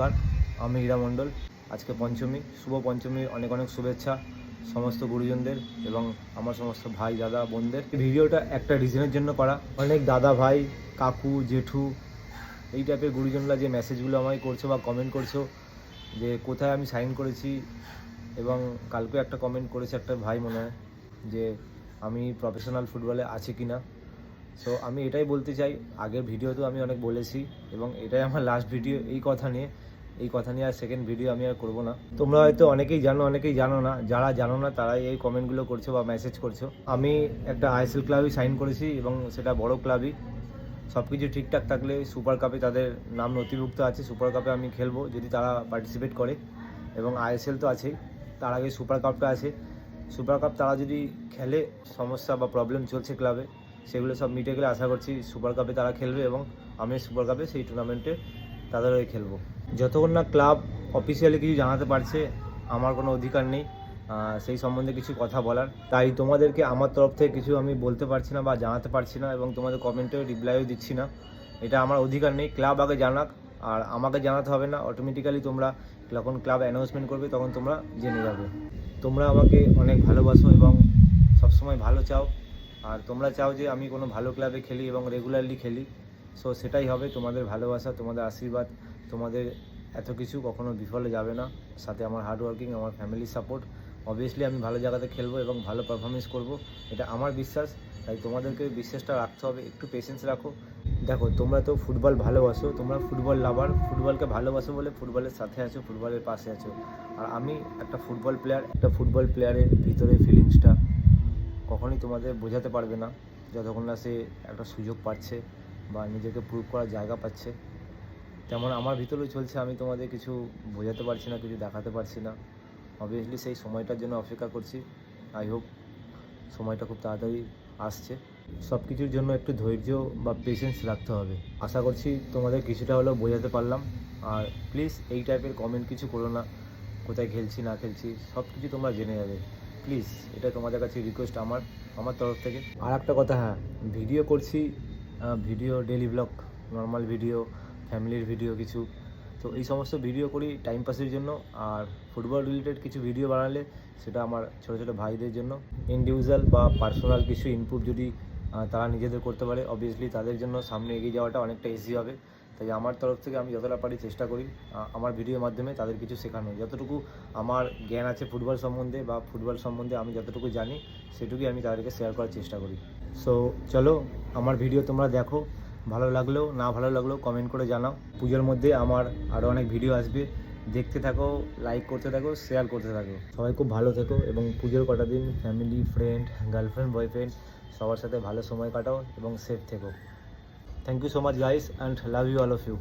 নমস্কার, আমি হীরা মণ্ডল। আজকে পঞ্চমী, শুভ পঞ্চমীর অনেক অনেক শুভেচ্ছা সমস্ত গুরুজনদের এবং আমার সমস্ত ভাই, দাদা, বোনদের। ভিডিওটা একটা রিজনের জন্য করা। অনেক দাদা ভাই, কাকু, জেঠু, এই টাইপের গুরুজনরা যে মেসেজগুলো আমায় করছ বা কমেন্ট করছ যে কোথায় আমি সাইন করেছি এবং কালকে একটা কমেন্ট করেছে একটা ভাই মনে হয় যে আমি প্রফেশনাল ফুটবলে আছি কি না সো আমি এটাই বলতে চাই, আগের ভিডিওতেও আমি অনেক বলেছি এবং এটাই আমার লাস্ট ভিডিও এই কথা নিয়ে। এই কথা নিয়ে আর সেকেন্ড ভিডিও আমি আর করব না। তোমরা হয়তো অনেকেই জানো অনেকেই জানো না। যারা জানো না, তারাই এই কমেন্টগুলো করছ বা মেসেজ করছ। আমি একটা আইএসএল ক্লাবই সাইন করেছি এবং সেটা বড় ক্লাবই সব কিছু ঠিকঠাক থাকলে সুপার কাপে তাদের নাম নথিভুক্ত আছে। সুপার কাপে আমি খেলব যদি তারা পার্টিসিপেট করে। এবং আইএসএল তো আছেই। তার আগে সুপার কাপটা আছে। সুপার কাপ তারা যদি খেলে, সমস্যা বা প্রবলেম চলছে ক্লাবে সেগুলো সব মিটে গেলে আশা করছি সুপার কাপে তারা খেলবে এবং আমি সুপার কাপে সেই টুর্নামেন্টে তাদের হয়ে খেলব। যতক্ষণ না ক্লাব অফিসিয়ালি কিছু জানাতে পারছে, আমার কোনো অধিকার নেই সেই সম্বন্ধে কিছু কথা বলার। তাই তোমাদেরকে আমার তরফ থেকে কিছু আমি বলতে পারছি না বা জানাতে পারছি না এবং তোমাদের কমেন্টেও রিপ্লাইও দিচ্ছি না। এটা আমার অধিকার নেই, ক্লাব আগে জানাক, আর আমাকে জানাতে হবে না অটোমেটিক্যালি তোমরা যখন ক্লাব অ্যানাউন্সমেন্ট করবে তখন তোমরা জেনে যাবে। তোমরা আমাকে অনেক ভালোবাসো এবং সবসময় ভালো চাও, আর তোমরা চাও যে আমি কোনো ভালো ক্লাবে খেলি এবং রেগুলারলি খেলি। সো সেটাই হবে, তোমাদের ভালোবাসা, তোমাদের আশীর্বাদ, তোমাদের এত কিছু কখনো বিফলে যাবে না। সাথে আমার হার্ড ওয়ার্কিং আমার ফ্যামিলি সাপোর্ট অবভিয়াসলি আমি ভালো জায়গাতে খেলব এবং ভালো পারফরমেন্স করব। এটা আমার বিশ্বাস, তাই তোমাদেরকে বিশ্বাসটা রাখতে হবে। একটু পেশেন্স রাখো। দেখো, তোমরা তো ফুটবল ভালোবাসো, তোমরা ফুটবল লাভার ফুটবলকে ভালোবাসো বলে ফুটবলের সাথে আছো, ফুটবলের পাশে আছো। আর আমি একটা ফুটবল প্লেয়ার একটা ফুটবল প্লেয়ারের ভিতরে ফিলিংসটা কখনোই তোমাদের বোঝাতে পারবে না, যতক্ষণ না সে একটা সুযোগ পাচ্ছে। বা নিজেকে প্রুভ করার জায়গা পাচ্ছে। তেমন আমার ভিতরেও চলছে, আমি তোমাদের কিছু বোঝাতে পারছি না, কিছু দেখাতে পারছি না। অবভিয়াসলি সেই সময়টার জন্য অপেক্ষা করছি। আই হোপ সময়টা খুব তাড়াতাড়ি আসছে। সব কিছুর জন্য একটু ধৈর্য বা পেশেন্স রাখতে হবে। আশা করছি তোমাদের কিছুটা হলেও বোঝাতে পারলাম। আর প্লিজ এই টাইপের কমেন্ট কিছু করো না। কোথায় খেলছি, না খেলছি সব কিছু তোমরা জেনে যাবে। প্লিজ এটা তোমাদের কাছে রিকোয়েস্ট আমার আমার তরফ থেকে। আর একটা কথা হ্যাঁ ভিডিও করছি video daily vlog normal video ফ্যামিলির ভিডিও কিছু। তো এই সমস্ত ভিডিও করি টাইম পাসের জন্য। আর ফুটবল রিলেটেড কিছু ভিডিও বানালে সেটা আমার ছোটো ছোটো ভাইদের জন্য। ইন্ডিভিজুয়াল বা পার্সোনাল কিছু ইনপুট যদি তারা নিজেদের করতে পারে অবভিয়াসলি তাদের জন্য সামনে এগিয়ে যাওয়াটা অনেকটা ইজি হবে। তাই আমার তরফ থেকে আমি যতটা পারি চেষ্টা করি আমার ভিডিওর মাধ্যমে তাদের কিছু শেখানো যতটুকু আমার জ্ঞান আছে ফুটবল সম্বন্ধে বা ফুটবল সম্বন্ধে আমি যতটুকু জানি, সেটুকুই আমি তাদেরকে শেয়ার করার চেষ্টা করি। সো চলো, আমার ভিডিও তোমরা দেখো। ভালো লাগলেও, না ভালো লাগলেও কমেন্ট করে জানাও। পুজোর মধ্যে আমার আরও অনেক ভিডিও আসবে। দেখতে থাকো লাইক করতে থাকো শেয়ার করতে থাকো। সবাই খুব ভালো থেকো এবং পুজোর কটা দিন ফ্যামিলি ফ্রেন্ড গার্লফ্রেন্ড বয়ফ্রেন্ড সবার সাথে ভালো সময় কাটাও এবং সেফ থেকো। Thank you so much guys and love you all of you